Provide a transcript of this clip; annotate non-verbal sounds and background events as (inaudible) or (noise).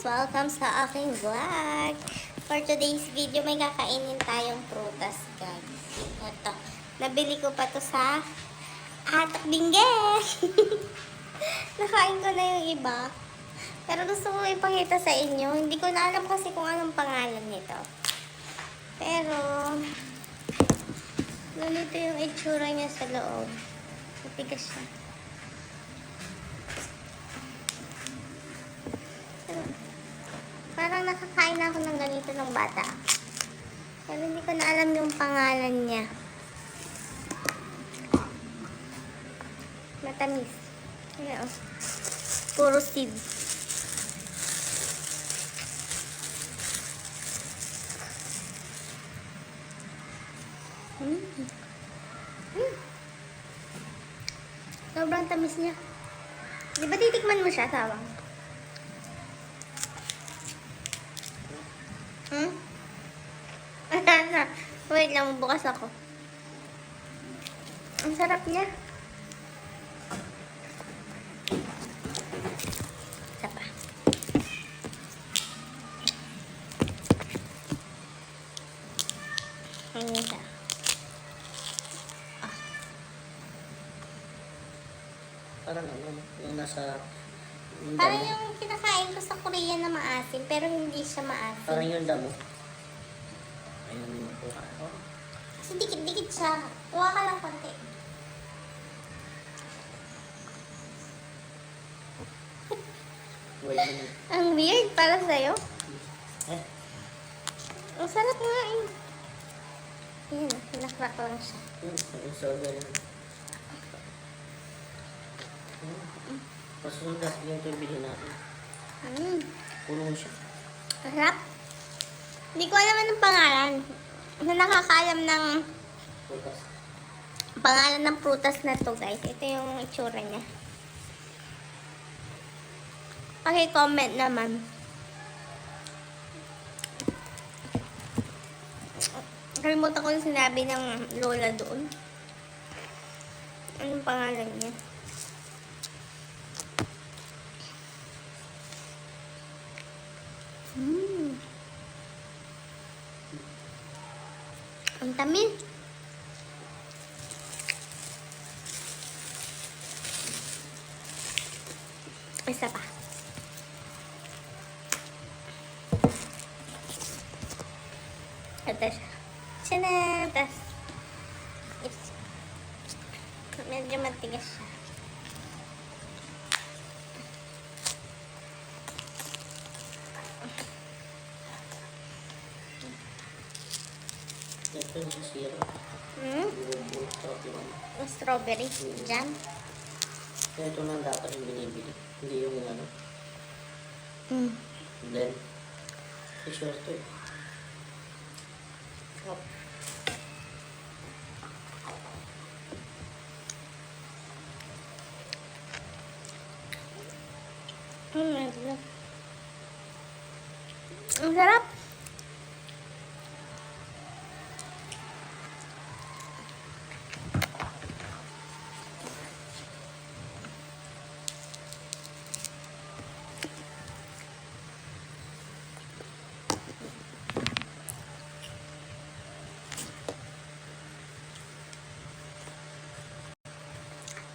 Welcome sa aking vlog! For today's video, may kakainin tayong prutas, guys. Ito. Nabili ko pa to sa Atak Bingge! (laughs) Nakain ko na yung iba. Pero gusto ko ipakita sa inyo. Hindi ko na alam kasi kung anong pangalan nito. Pero, ganito yung itsura niya sa loob. Matigas siya. Nakakain na ako ng ganito ng bata. Pero hindi ko na alam yung pangalan niya. Matamis. Ayan, oh. Puro seed. Mm. Sobrang tamis niya. Di ba titikman mo siya, tawang? Hmm? Wala na. Lang, bukas ako. Ang sarap niya. Isa pa. Ayun isa. Parang ano, yung nasa... Yung Parang damo. yung kinakain ko sa Korea na maasim, pero hindi siya maasim. Parang yung damo. Ayun yung kuha. Kasi dikit-dikit siya. Kuha ka lang konti. Ang weird para sa'yo. Eh, Ang sarap nga eh. Yan, nakrak lang siya. yung strawberry. Hmm. Kasunod na yung bilhin natin. Mm. Kulong siya. Sarap. Hindi ko alam anong pangalan. Na nakakaalam ng pangalan ng prutas na to guys. Ito yung itsura niya. Paki-comment naman. Kalimutan ko yung sinabi ng lola doon. Anong pangalan niya? Mm. Ang tamis. Isa pa. Ito siya. Tiyanan! Tas, it's, medyo matigas siya. Yung. Hmm? Yung ano. Yung strawberry jam. Ito lang dapat yung binibili. Hindi yung ano. Hmm. Then, t-shirt to eh. Sarap. Hmm. Ang sarap.